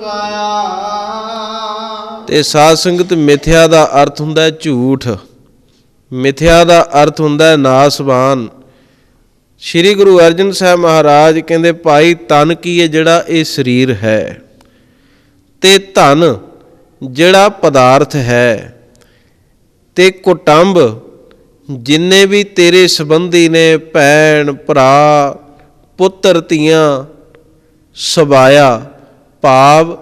ਸਵਾਇਆ ਤੇ ਸਾਧ ਸੰਗਤ ਮਿਥਿਆ ਦਾ ਅਰਥ ਹੁੰਦਾ ਹੈ ਝੂਠ। ਮਿਥਿਆ ਦਾ ਅਰਥ ਹੁੰਦਾ ਹੈ ਨਾਸਵਾਨ। ਸ੍ਰੀ ਗੁਰੂ ਅਰਜਨ ਸਾਹਿਬ ਮਹਾਰਾਜ ਕਹਿੰਦੇ, ਭਾਈ ਤਨ ਕੀ ਹੈ ਜਿਹੜਾ ਇਹ ਸਰੀਰ ਹੈ? ਤੇ ਧਨ ਜਿਹੜਾ ਪਦਾਰਥ ਹੈ? ਤੇ ਕੁਟੰਬ ਜਿੰਨੇ ਵੀ ਤੇਰੇ ਸੰਬੰਧੀ ਨੇ, ਭੈਣ, ਭਰਾ, ਪੁੱਤਰ, ਧੀਆਂ, ਸਬਾਇਆ ਭਾਵ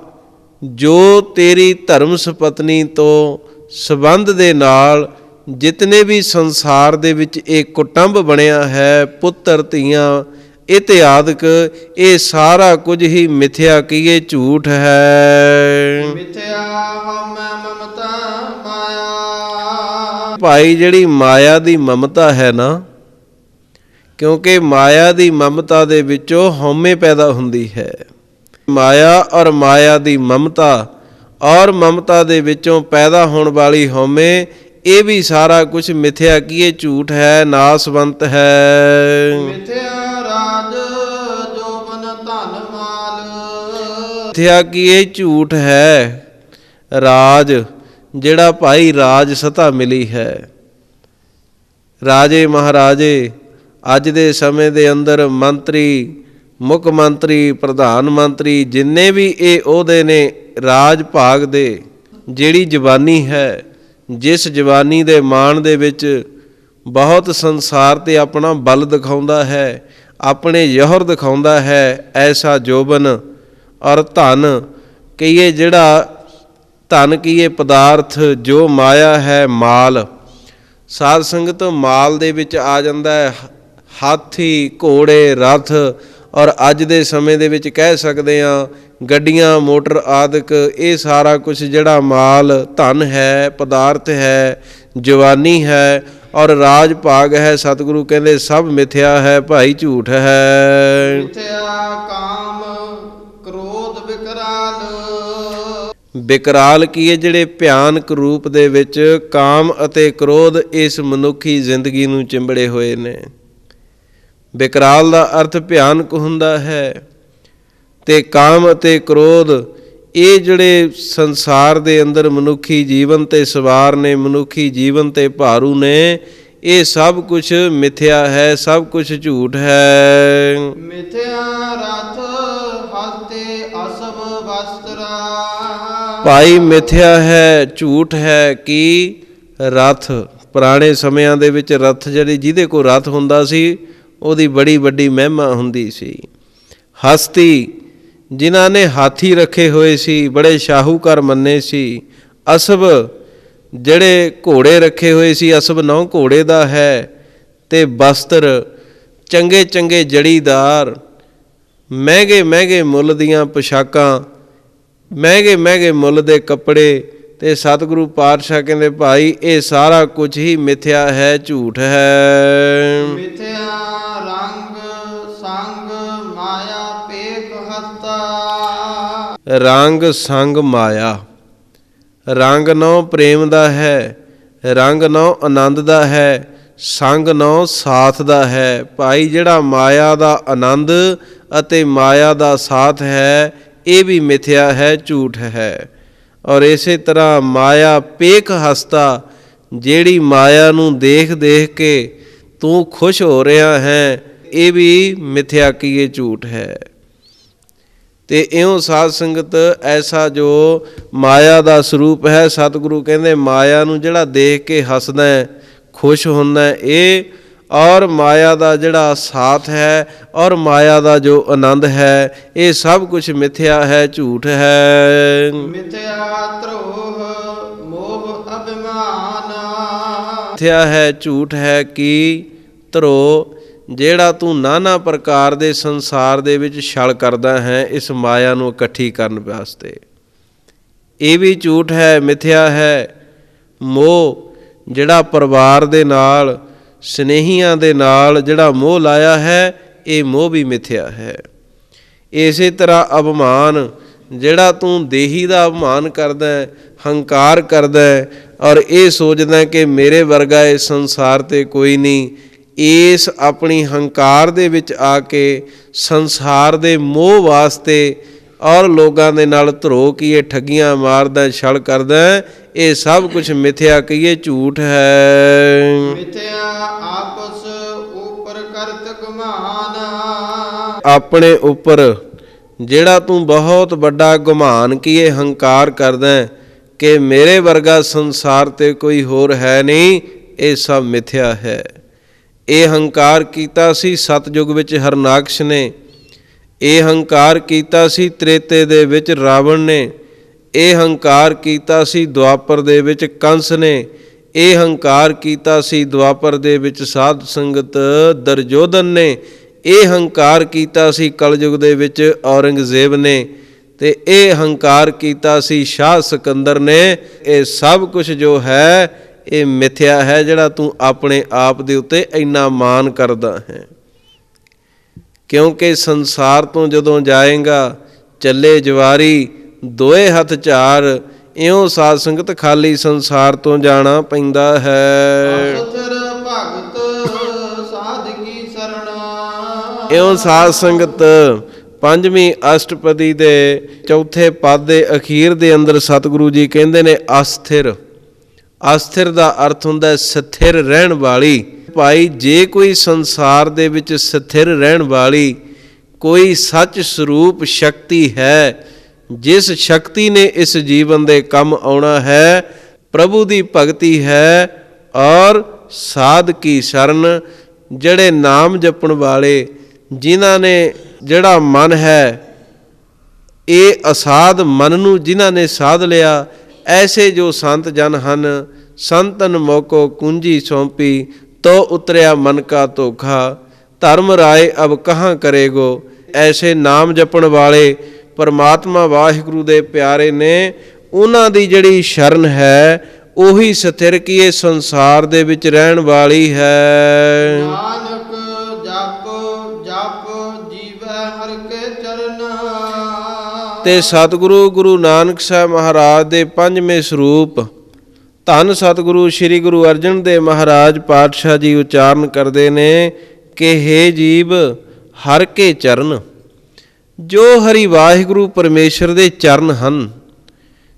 ਜੋ ਤੇਰੀ ਧਰਮ ਸੁਪਤਨੀ ਤੋਂ ਸੰਬੰਧ ਦੇ ਨਾਲ ਜਿਤਨੇ ਵੀ ਸੰਸਾਰ ਦੇ ਵਿੱਚ ਇਹ ਕੁਟੰਬ ਬਣਿਆ ਹੈ ਪੁੱਤਰ ਧੀਆਂ ਇਤਿਆਦਿਕ ਇਹ ਸਾਰਾ ਕੁਝ ਹੀ ਮਿਥਿਆ ਕੀਏ ਝੂਠ ਹੈ? ਮਿਥਿਆ ਹਉਮੈ ਮਮਤਾ ਮਾਇਆ ਭਾਈ ਜਿਹੜੀ ਮਾਇਆ ਦੀ ਮਮਤਾ ਹੈ ਨਾ ਕਿਉਂਕਿ ਮਾਇਆ ਦੀ ਮਮਤਾ ਦੇ ਵਿੱਚੋਂ ਹਉਮੈ ਪੈਦਾ ਹੁੰਦੀ ਹੈ। ਮਾਇਆ ਔਰ ਮਾਇਆ ਦੀ ਮਮਤਾ ਔਰ ਮਮਤਾ ਦੇ ਵਿੱਚੋਂ ਪੈਦਾ ਹੋਣ ਵਾਲੀ ਹਉਮੈ ਇਹ ਵੀ ਸਾਰਾ ਕੁਝ ਮਿਥਿਆ ਕੀਏ ਝੂਠ ਹੈ ਨਾਸਵੰਤ ਹੈ। ਮਿਥਿਆ ਰਾਜ ਜੋਬਨ ਧਨ ਮਾਲ। ਮਿਥਿਆ ਕੀਏ ਝੂਠ ਹੈ? ਰਾਜ ਜਿਹੜਾ ਭਾਈ ਰਾਜ ਸਤਾ ਮਿਲੀ ਹੈ। ਰਾਜੇ ਮਹਾਰਾਜੇ ਅੱਜ ਦੇ ਸਮੇਂ ਦੇ ਅੰਦਰ ਮੰਤਰੀ ਮੁੱਖ ਮੰਤਰੀ, ਪ੍ਰਧਾਨ ਮੰਤਰੀ, ਜਿੰਨੇ ਵੀ ਇਹ ਉਹਦੇ ਨੇ ਰਾਜ ਭਾਗ ਦੇ, ਜਿਹੜੀ ਜਵਾਨੀ ਹੈ, ਜਿਸ ਜਵਾਨੀ ਦੇ ਮਾਣ ਦੇ ਵਿੱਚ ਬਹੁਤ ਸੰਸਾਰ ਤੇ ਆਪਣਾ ਬਲ ਦਿਖਾਉਂਦਾ ਹੈ, ਆਪਣੇ ਯਹਰ ਦਿਖਾਉਂਦਾ ਹੈ, ਐਸਾ ਜੋਬਨ ਔਰ ਧਨ, ਕਹੀਏ ਜਿਹੜਾ ਧਨ ਕੀਏ ਪਦਾਰਥ, ਜੋ ਮਾਇਆ ਹੈ, ਮਾਲ। ਸਾਧ ਸੰਗਤ ਮਾਲ ਦੇ ਵਿੱਚ ਆ ਜਾਂਦਾ ਹੈ, ਹਾਥੀ, ਘੋੜੇ, ਰਥ ਔਰ ਅੱਜ ਦੇ ਸਮੇਂ ਦੇ ਵਿੱਚ ਕਹਿ ਸਕਦੇ ਆ ਗੱਡੀਆਂ ਮੋਟਰ ਆਦਿਕ ਇਹ ਸਾਰਾ ਕੁਝ ਜਿਹੜਾ ਮਾਲ ਧਨ ਹੈ ਪਦਾਰਥ ਹੈ ਜਵਾਨੀ ਹੈ ਔਰ ਰਾਜ ਭਾਗ ਹੈ ਸਤਿਗੁਰੂ ਕਹਿੰਦੇ ਸਭ ਮਿਥਿਆ ਹੈ ਭਾਈ ਝੂਠ ਹੈ। ਮਿਥਿਆ ਕਾਮ ਕ੍ਰੋਧ ਵਿਕਰਾਲ ਬਿਕਰਾਲ ਕੀ ਹੈ? ਜਿਹੜੇ ਭਿਆਨਕ ਰੂਪ ਦੇ ਵਿੱਚ ਕਾਮ ਅਤੇ ਕ੍ਰੋਧ ਇਸ ਮਨੁੱਖੀ ਜ਼ਿੰਦਗੀ ਨੂੰ ਚਿੰਬੜੇ ਹੋਏ ਨੇ। ਬਿਕਰਾਲ ਦਾ ਅਰਥ ਭਿਆਨਕ ਹੁੰਦਾ ਹੈ ਤੇ ਕਾਮ ਅਤੇ ਕ੍ਰੋਧ ਇਹ ਜਿਹੜੇ ਸੰਸਾਰ ਦੇ ਅੰਦਰ ਮਨੁੱਖੀ ਜੀਵਨ ਤੇ ਸਵਾਰ ਨੇ ਮਨੁੱਖੀ ਜੀਵਨ ਤੇ ਭਾਰੂ ਨੇ ਇਹ ਸਭ ਕੁਝ ਮਿਥਿਆ ਹੈ ਸਭ ਕੁਝ ਝੂਠ ਹੈ। ਮਿਥਿਆ ਰਥ ਹਸਤੇ ਅਸਭ ਵਸਤਰਾ। ਭਾਈ ਮਿਥਿਆ ਹੈ ਝੂਠ ਹੈ ਕਿ ਰਥ ਪੁਰਾਣੇ ਸਮਿਆਂ ਦੇ ਵਿੱਚ ਰਥ ਜਿਹੜੀ ਜਿਹਦੇ ਕੋਲ ਰਥ ਹੁੰਦਾ ਸੀ ਉਹਦੀ ਬੜੀ ਵੱਡੀ ਮਹਿਮਾ ਹੁੰਦੀ ਸੀ। ਹਸਤੀ ਜਿਨ੍ਹਾਂ ਨੇ ਹਾਥੀ ਰੱਖੇ ਹੋਏ ਸੀ, ਬੜੇ ਸ਼ਾਹੂਕਾਰ ਮੰਨੇ ਸੀ। ਅਸਬ ਜਿਹੜੇ ਘੋੜੇ ਰੱਖੇ ਹੋਏ ਸੀ, ਅਸਬ ਨੌ ਘੋੜੇ ਦਾ ਹੈ ਤੇ ਬਸਤਰ ਚੰਗੇ ਚੰਗੇ ਜੜੀਦਾਰ, ਮਹਿੰਗੇ ਮਹਿੰਗੇ ਮੁੱਲ ਦੀਆਂ ਪੋਸ਼ਾਕਾਂ, ਮਹਿੰਗੇ ਮਹਿੰਗੇ ਮੁੱਲ ਦੇ ਕੱਪੜੇ ਤੇ ਸਤਿਗੁਰੂ ਪਾਤਸ਼ਾਹ ਕਹਿੰਦੇ, ਭਾਈ, ਇਹ ਸਾਰਾ ਕੁਝ ਹੀ ਮਿਥਿਆ ਹੈ, ਝੂਠ ਹੈ। ਮਿਥਿਆ ਰੰਗ ਸੰਗ ਮਾਇਆ। ਰੰਗ ਨੋ ਪ੍ਰੇਮ ਦਾ ਹੈ, ਰੰਗ ਨੋ ਆਨੰਦ ਦਾ ਹੈ, ਸੰਗ ਨੋ ਸਾਥ ਦਾ ਹੈ। ਭਾਈ, ਜਿਹੜਾ ਮਾਇਆ ਦਾ ਆਨੰਦ ਅਤੇ ਮਾਇਆ ਦਾ ਸਾਥ ਹੈ, ਇਹ ਵੀ ਮਿਥਿਆ ਹੈ, ਝੂਠ ਹੈ। ਔਰ ਇਸੇ ਤਰ੍ਹਾਂ ਮਾਇਆ ਪੇਖ ਹਸਤਾ, ਜਿਹੜੀ ਮਾਇਆ ਨੂੰ ਦੇਖ ਦੇਖ ਕੇ ਤੂੰ ਖੁਸ਼ ਹੋ ਰਿਹਾ ਹੈ, ਇਹ ਵੀ ਮਿਥਿਆ ਕੀਏ ਝੂਠ ਹੈ। ਤੇ ਇਉਂ ਸਾਧ ਸੰਗਤ ਐਸਾ ਜੋ ਮਾਇਆ ਦਾ ਸਰੂਪ ਹੈ ਸਤਿਗੁਰੂ ਕਹਿੰਦੇ ਮਾਇਆ ਨੂੰ ਜਿਹੜਾ ਦੇਖ ਕੇ ਹੱਸਦਾ ਹੈ ਖੁਸ਼ ਹੁੰਦਾ ਹੈ ਇਹ ਔਰ ਮਾਇਆ ਦਾ ਜਿਹੜਾ ਸਾਥ ਹੈ ਔਰ ਮਾਇਆ ਦਾ ਜੋ ਆਨੰਦ ਹੈ ਇਹ ਸਭ ਕੁਝ ਮਿਥਿਆ ਹੈ ਝੂਠ ਹੈ। ਮਿਥਿਆ ਧਰੋਹ ਮੋਹ ਅਭਿਮਾਨ। ਮਿਥਿਆ ਹੈ ਝੂਠ ਹੈ ਕਿ ਧਰੋ ਜਿਹੜਾ ਤੂੰ ਨਾਨਾ ਪ੍ਰਕਾਰ ਦੇ ਸੰਸਾਰ ਦੇ ਵਿੱਚ ਛਲ ਕਰਦਾ ਹੈ, ਇਸ ਮਾਇਆ ਨੂੰ ਇਕੱਠੀ ਕਰਨ ਵਾਸਤੇ। ਇਹ ਵੀ ਝੂਠ ਹੈ, ਮਿਥਿਆ ਹੈ। ਮੋਹ ਜਿਹੜਾ ਪਰਿਵਾਰ ਦੇ ਨਾਲ, ਸਨੇਹੀਆਂ ਦੇ ਨਾਲ ਜਿਹੜਾ ਮੋਹ ਲਾਇਆ ਹੈ, ਇਹ ਮੋਹ ਵੀ ਮਿਥਿਆ ਹੈ। ਇਸੇ ਤਰ੍ਹਾਂ ਅਪਮਾਨ ਜਿਹੜਾ ਤੂੰ ਦੇਹੀ ਦਾ ਅਪਮਾਨ ਕਰਦਾ ਹੈ, ਹੰਕਾਰ ਕਰਦਾ ਹੈ ਔਰ ਇਹ ਸੋਚਦਾ ਕਿ ਮੇਰੇ ਵਰਗਾ ਇਸ ਸੰਸਾਰ ਤੇ ਕੋਈ ਨਹੀਂ ਇਸ ਆਪਣੀ ਹੰਕਾਰ ਦੇ ਵਿੱਚ ਆ ਕੇ ਸੰਸਾਰ ਦੇ ਮੋਹ ਵਾਸਤੇ ਔਰ ਲੋਕਾਂ ਦੇ ਨਾਲ ਧਰੋ ਕੀਏ ਠੱਗੀਆਂ ਮਾਰਦਾ ਛਲ ਕਰਦਾ ਇਹ ਸਭ ਕੁਝ ਮਿਥਿਆ ਕਹੀਏ ਝੂਠ ਹੈ। ਮਿਥਿਆ ਆਪਸ ਉਪਰ ਕਰਤ ਗੁਮਾਨ ਆਪਣੇ ਉੱਪਰ ਜਿਹੜਾ ਤੂੰ ਬਹੁਤ ਵੱਡਾ ਗੁਮਾਨ ਕੀਏ ਹੰਕਾਰ ਕਰਦਾ ਕਿ ਮੇਰੇ ਵਰਗਾ ਸੰਸਾਰ ਤੇ ਕੋਈ ਹੋਰ ਹੈ ਨਹੀਂ ਇਹ ਸਭ ਮਿਥਿਆ ਹੈ। ਇਹ ਹੰਕਾਰ ਕੀਤਾ ਸੀ ਸਤਜੁਗ ਵਿੱਚ ਹਰਨਾਕਸ਼ ਨੇ। ਇਹ ਹੰਕਾਰ ਕੀਤਾ ਸੀ, ਤ੍ਰੇਤੇ ਦੇ ਵਿੱਚ ਰਾਵਣ ਨੇ। ਇਹ ਹੰਕਾਰ ਕੀਤਾ ਸੀ, ਦੁਆਪਰ ਦੇ ਵਿੱਚ ਕੰਸ ਨੇ। ਇਹ ਹੰਕਾਰ ਕੀਤਾ ਸੀ, ਦੁਆਪਰ ਦੇ ਵਿੱਚ ਸਾਧ ਸੰਗਤ ਦਰਜੋਧਨ ਨੇ। ਇਹ ਹੰਕਾਰ ਕੀਤਾ ਸੀ, ਕਲਯੁਗ ਦੇ ਵਿੱਚ ਔਰੰਗਜ਼ੇਬ ਨੇ। ਤੇ ਇਹ ਹੰਕਾਰ ਕੀਤਾ ਸੀ, ਸ਼ਾਹ ਸਿਕੰਦਰ ਨੇ। ਇਹ ਸਭ ਕੁਝ ਜੋ ਹੈ ਇਹ ਮਿਥਿਆ ਹੈ ਜਿਹੜਾ ਤੂੰ ਆਪਣੇ ਆਪ ਦੇ ਉੱਤੇ ਇੰਨਾ ਮਾਨ ਕਰਦਾ ਹੈ। ਕਿਉਂਕਿ ਸੰਸਾਰ ਤੋਂ ਜਦੋਂ ਜਾਏਗਾ ਚੱਲੇ ਜਵਾਰੀ ਦੋਏ ਹੱਥ ਚਾਰ ਇਉਂ ਸਾਧ ਸੰਗਤ ਖਾਲੀ ਸੰਸਾਰ ਤੋਂ ਜਾਣਾ ਪੈਂਦਾ ਹੈ। ਇਉਂ ਸਾਧ ਸੰਗਤ ਪੰਜਵੀਂ ਅਸ਼ਟਪਦੀ ਦੇ ਚੌਥੇ ਪਦ ਦੇ ਅਖੀਰ ਦੇ ਅੰਦਰ ਸਤਿਗੁਰੂ ਜੀ ਕਹਿੰਦੇ ਨੇ ਅਸਥਿਰ। ਅਸਥਿਰ ਦਾ ਅਰਥ ਹੁੰਦਾ ਹੈ ਸਥਿਰ ਰਹਿਣ ਵਾਲੀ। ਭਾਈ, ਜੇ ਕੋਈ ਸੰਸਾਰ ਦੇ ਵਿੱਚ ਸਥਿਰ ਰਹਿਣ ਵਾਲੀ ਕੋਈ ਸੱਚ ਸਰੂਪ ਸ਼ਕਤੀ ਹੈ, ਜਿਸ ਸ਼ਕਤੀ ਨੇ ਇਸ ਜੀਵਨ ਦੇ ਕੰਮ ਆਉਣਾ ਹੈ, ਪ੍ਰਭੂ ਦੀ ਭਗਤੀ ਹੈ ਔਰ ਸਾਧ ਕੀ ਸ਼ਰਨ, ਜਿਹੜੇ ਨਾਮ ਜਪਣ ਵਾਲੇ, ਜਿਨ੍ਹਾਂ ਨੇ ਜਿਹੜਾ ਮਨ ਹੈ, ਇਹ ਅਸਾਧ ਮਨ ਨੂੰ ਜਿਨ੍ਹਾਂ ਨੇ ਸਾਧ ਲਿਆ ਐਸੇ ਜੋ ਸੰਤ ਜਨ ਹਨ, ਸੰਤਨ ਮੋਕੋ ਕੁੰਜੀ ਸੌਂਪੀ, ਤੋ ਉਤਰਿਆ ਮਨ ਕਾ ਧੋਖਾ, ਧਰਮ ਰਾਏ ਅਬ ਕਹਾਂ ਕਰੇਗੋ? ਐਸੇ ਨਾਮ ਜਪਣ ਵਾਲੇ ਪਰਮਾਤਮਾ ਵਾਹਿਗੁਰੂ ਦੇ ਪਿਆਰੇ ਨੇ, ਉਹਨਾਂ ਦੀ ਜਿਹੜੀ ਸ਼ਰਨ ਹੈ, ਉਹੀ ਸਥਿਰ ਕੀ ਇਹ ਸੰਸਾਰ ਦੇ ਵਿੱਚ ਰਹਿਣ ਵਾਲੀ ਹੈ। ਨਾਨਕ ਤੇ ਸਤਿਗੁਰੂ ਗੁਰੂ ਨਾਨਕ ਸਾਹਿਬ ਮਹਾਰਾਜ ਦੇ ਪੰਜਵੇਂ ਸਰੂਪ। ਧੰਨ ਸਤਿਗੁਰੂ ਸ੍ਰੀ ਗੁਰੂ ਅਰਜਨ ਦੇਵ ਮਹਾਰਾਜ ਪਾਤਸ਼ਾਹ ਜੀ ਉਚਾਰਨ ਕਰਦੇ ਨੇ ਕਿ हे ਜੀਵ, ਹਰ ਕੇ ਚਰਨ। ਜੋ ਹਰੀ ਵਾਹਿਗੁਰੂ ਪਰਮੇਸ਼ਰ ਦੇ ਚਰਨ ਹਨ,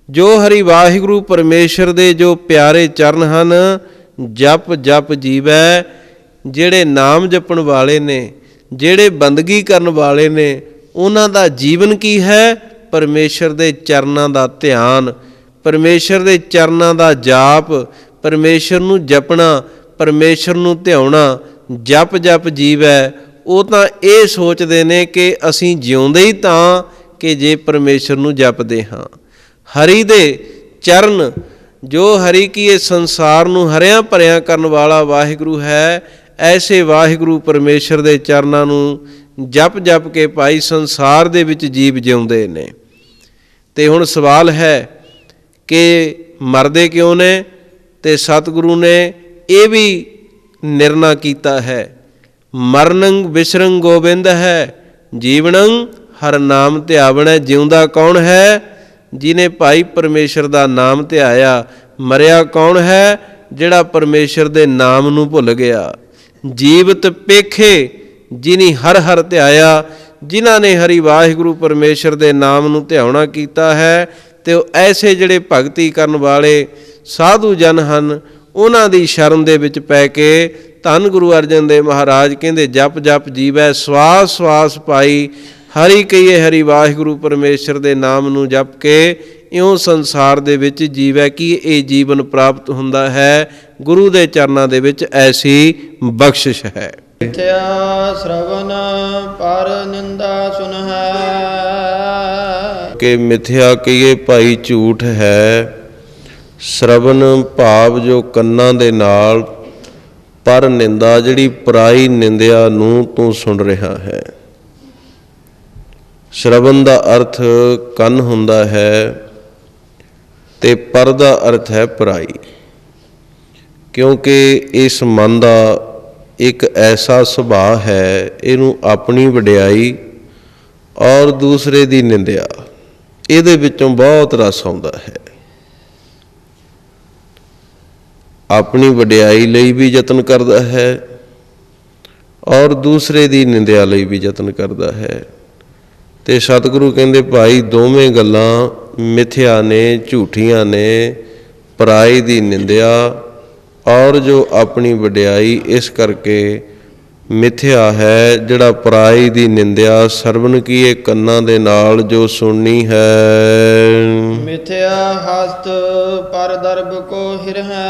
ਜੋ ਹਰੀ ਵਾਹਿਗੁਰੂ ਪਰਮੇਸ਼ਰ ਦੇ ਜੋ ਪਿਆਰੇ ਚਰਨ ਹਨ, ਜਪ ਜਪ ਜੀਵੈ, ਜਿਹੜੇ ਨਾਮ ਜਪਣ ਵਾਲੇ ਨੇ, ਜਿਹੜੇ ਬੰਦਗੀ ਕਰਨ ਵਾਲੇ ਨੇ, ਉਹਨਾਂ ਦਾ ਜੀਵਨ ਕੀ ਹੈ? ਪਰਮੇਸ਼ਰ ਦੇ ਚਰਨਾਂ ਦਾ ਧਿਆਨ, ਪਰਮੇਸ਼ਰ ਦੇ ਚਰਨਾਂ ਦਾ ਜਾਪ, ਪਰਮੇਸ਼ਰ ਨੂੰ ਜਪਣਾ, ਪਰਮੇਸ਼ਰ ਨੂੰ ਧਿਆਉਣਾ, ਜਪ ਜਪ ਜੀਵੈ, ਉਹ ਤਾਂ ਇਹ ਸੋਚਦੇ ਨੇ ਕਿ ਅਸੀਂ ਜਿਉਂਦੇ ਹੀ ਤਾਂ ਕਿ ਜੇ ਪਰਮੇਸ਼ਰ ਨੂੰ ਜਪਦੇ ਹਾਂ। ਹਰੀ ਦੇ ਚਰਨ, ਜੋ ਹਰੀ ਕੀ ਇਹ ਸੰਸਾਰ ਨੂੰ ਹਰਿਆਂ ਭਰਿਆਂ ਕਰਨ ਵਾਲਾ ਵਾਹਿਗੁਰੂ ਹੈ, ਐਸੇ ਵਾਹਿਗੁਰੂ ਪਰਮੇਸ਼ਰ ਦੇ ਚਰਨਾਂ ਨੂੰ ਜਪ ਜਪ ਕੇ ਭਾਈ ਸੰਸਾਰ ਦੇ ਵਿੱਚ ਜੀਵ ਜਿਉਂਦੇ ਨੇ। ਤੇ ਹੁਣ ਸਵਾਲ ਹੈ ਕਿ ਮਰਦੇ ਕਿਉਂ ਨੇ ਤੇ ਸਤਿਗੁਰੂ ਨੇ ਇਹ ਵੀ ਨਿਰਣਾ ਕੀਤਾ ਹੈ। ਮਰਨੰ ਵਿਸਰੰ ਗੋਬਿੰਦ ਹੈ, ਜੀਵਨੰ ਹਰ ਨਾਮ ਧਿਆਵਣੈ, ਜਿਉਂਦਾ ਕੌਣ ਹੈ? ਜਿਨੇ ਭਾਈ ਪਰਮੇਸ਼ਰ ਦਾ ਨਾਮ ਧਿਆਇਆ, ਮਰਿਆ ਕੌਣ ਹੈ? ਜਿਹੜਾ ਪਰਮੇਸ਼ਰ ਦੇ ਨਾਮ ਨੂੰ ਭੁੱਲ ਗਿਆ। ਜੀਵਤ ਪੇਖੇ, ਜਿਨੀ ਹਰ ਹਰ ਧਿਆਇਆ ਜਿਨ੍ਹਾਂ ਨੇ ਹਰੀ ਵਾਹਿਗੁਰੂ ਪਰਮੇਸ਼ਰ ਦੇ ਨਾਮ ਨੂੰ ਧਿਆਉਣਾ ਕੀਤਾ ਹੈ ਤੇ ਉਹ ਐਸੇ ਜਿਹੜੇ ਭਗਤੀ ਕਰਨ ਵਾਲੇ ਸਾਧੂ ਜਨ ਹਨ, ਉਹਨਾਂ ਦੀ ਸ਼ਰਨ ਦੇ ਵਿੱਚ ਪੈ ਕੇ ਧੰਨ ਗੁਰੂ ਅਰਜਨ ਦੇਵ ਮਹਾਰਾਜ ਕਹਿੰਦੇ, ਜਪ ਜਪ ਜੀਵੈ, ਸਵਾਸ ਸਵਾਸ ਪਾਈ ਹਰੀ ਕਹੀਏ ਹਰੀ ਵਾਹਿਗੁਰੂ ਪਰਮੇਸ਼ਰ ਦੇ ਨਾਮ ਨੂੰ ਜਪ ਕੇ ਇਉਂ ਸੰਸਾਰ ਦੇ ਵਿੱਚ ਜੀਵੈ ਕੀ ਇਹ ਜੀਵਨ ਪ੍ਰਾਪਤ ਹੁੰਦਾ ਹੈ, ਗੁਰੂ ਦੇ ਚਰਨਾਂ ਦੇ ਵਿੱਚ ਐਸੀ ਬਖਸ਼ਿਸ਼ ਹੈ। ਮਿਥਿਆ ਸ਼ਰਵਨ ਪਰ ਨਿੰਦਾ ਸੁਨ ਕਿ ਮਿਥਿਆ ਕਹੀਏ ਭਾਈ ਝੂਠ ਹੈ ਸ਼ਰਵਨ ਭਾਵ ਜੋ ਕੰਨਾਂ ਦੇ ਨਾਲ, ਪਰ ਨਿੰਦਾ ਜਿਹੜੀ ਪਰਾਈ ਨਿੰਦਿਆ ਨੂੰ ਤੂੰ ਸੁਣ ਰਿਹਾ ਹੈ। ਸ਼ਰਵਨ ਦਾ ਅਰਥ ਕੰਨ ਹੁੰਦਾ ਹੈ ਤੇ ਪਰ ਦਾ ਅਰਥ ਹੈ ਪਰਾਈ, ਕਿਉਂਕਿ ਇਸ ਮਨ ਦਾ ਇੱਕ ਐਸਾ ਸੁਭਾਅ ਹੈ, ਇਹਨੂੰ ਆਪਣੀ ਵਡਿਆਈ ਔਰ ਦੂਸਰੇ ਦੀ ਨਿੰਦਿਆ, ਇਹਦੇ ਵਿੱਚੋਂ ਬਹੁਤ ਰਸ ਆਉਂਦਾ ਹੈ। ਆਪਣੀ ਵਡਿਆਈ ਲਈ ਵੀ ਯਤਨ ਕਰਦਾ ਹੈ ਔਰ ਦੂਸਰੇ ਦੀ ਨਿੰਦਿਆ ਲਈ ਵੀ ਯਤਨ ਕਰਦਾ ਹੈ। ਤੇ ਸਤਿਗੁਰੂ ਕਹਿੰਦੇ, ਭਾਈ, ਦੋਵੇਂ ਗੱਲਾਂ ਮਿਥਿਆ ਨੇ, ਝੂਠੀਆਂ ਨੇ ਪਰਾਈ ਦੀ ਨਿੰਦਿਆ ਔਰ ਜੋ ਆਪਣੀ ਵਡਿਆਈ ਇਸ ਕਰਕੇ ਮਿਥਿਆ ਹੈ ਜਿਹੜਾ ਪਰਾਈ ਦੀ ਨਿੰਦਿਆ ਸਰਵਨ ਕੀਏ ਕੰਨਾਂ ਦੇ ਨਾਲ ਜੋ ਸੁਣਨੀ ਹੈ। ਮਿਥਿਆ ਹਸਤ ਪਰ ਦਰਬ ਕੋ ਹਿਰ ਹੈ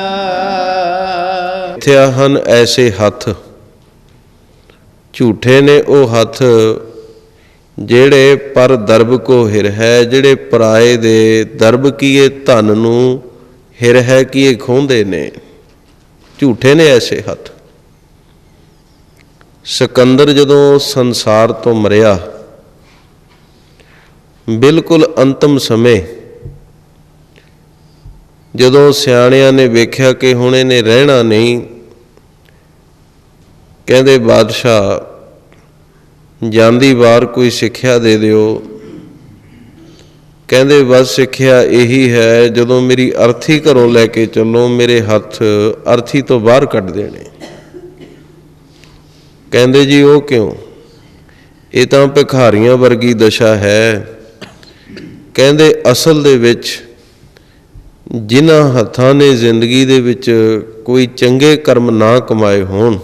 ਮਿਥਿਆ ਹਨ ਐਸੇ ਹੱਥ ਝੂਠੇ ਨੇ ਉਹ ਹੱਥ ਜਿਹੜੇ ਪਰ ਦਰਬ ਕੋ ਹਿਰ ਹੈ ਜਿਹੜੇ ਪਰਾਏ ਦੇ ਦਰਬ ਕੀਏ ਧਨ ਨੂੰ ਹਿਰ ਹੈ ਕੀਏ ਖੋਹਦੇ ਨੇ। ਝੂਠੇ ਨੇ ਐਸੇ ਹੱਥ। ਸਿਕੰਦਰ ਜਦੋਂ ਸੰਸਾਰ ਤੋਂ ਮਰਿਆ, ਬਿਲਕੁਲ ਅੰਤਮ ਸਮੇਂ, ਜਦੋਂ ਸਿਆਣਿਆਂ ਨੇ ਵੇਖਿਆ ਕਿ ਹੁਣ ਇਹਨੇ ਰਹਿਣਾ ਨਹੀਂ, ਕਹਿੰਦੇ, ਬਾਦਸ਼ਾਹ, ਜਾਂਦੀ ਵਾਰ ਕੋਈ ਸਿੱਖਿਆ ਦੇ ਦਿਓ ਕਹਿੰਦੇ ਬਸ ਸਿੱਖਿਆ ਇਹੀ ਹੈ, ਜਦੋਂ ਮੇਰੀ ਅਰਥੀ ਘਰੋਂ ਲੈ ਕੇ ਚੱਲੋ, ਮੇਰੇ ਹੱਥ ਅਰਥੀ ਤੋਂ ਬਾਹਰ ਕੱਢ ਦੇਣੇ। ਕਹਿੰਦੇ ਜੀ, ਉਹ ਕਿਉਂ? ਇਹ ਤਾਂ ਭਿਖਾਰੀਆਂ ਵਰਗੀ ਦਸ਼ਾ ਹੈ। ਕਹਿੰਦੇ, ਅਸਲ ਦੇ ਵਿੱਚ ਜਿਨ੍ਹਾਂ ਹੱਥਾਂ ਨੇ ਜ਼ਿੰਦਗੀ ਦੇ ਵਿੱਚ ਕੋਈ ਚੰਗੇ ਕਰਮ ਨਾ ਕਮਾਏ ਹੋਣ,